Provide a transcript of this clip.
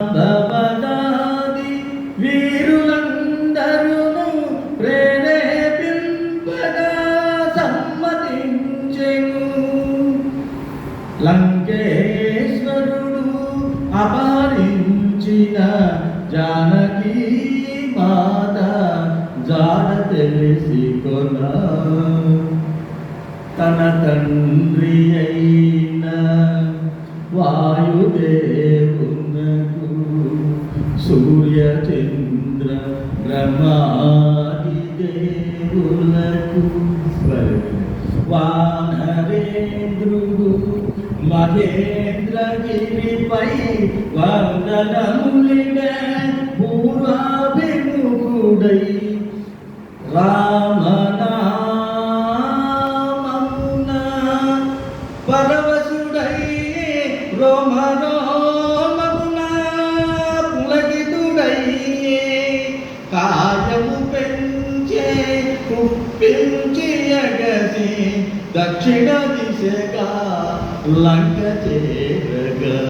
భవదాది వీరులందరూ ప్రేరేపింపగా సమ్మతించెను. లంకేశ్వరుడు అపహరించిన జానకి మాత జాడ తెలిసి కొన తన తండ్రి అయిన వాయుదే చంద్ర బ్రహ్మాది దేవులకు వానరేంద్రుడు మహేంద్రగిరిపై వందనములిగ పూర్వాభిముఖుడై రామనామమున పరవశుడై రోమరో కుప్పించి అగసి దక్షిణ దిశగా లంక చేరగా.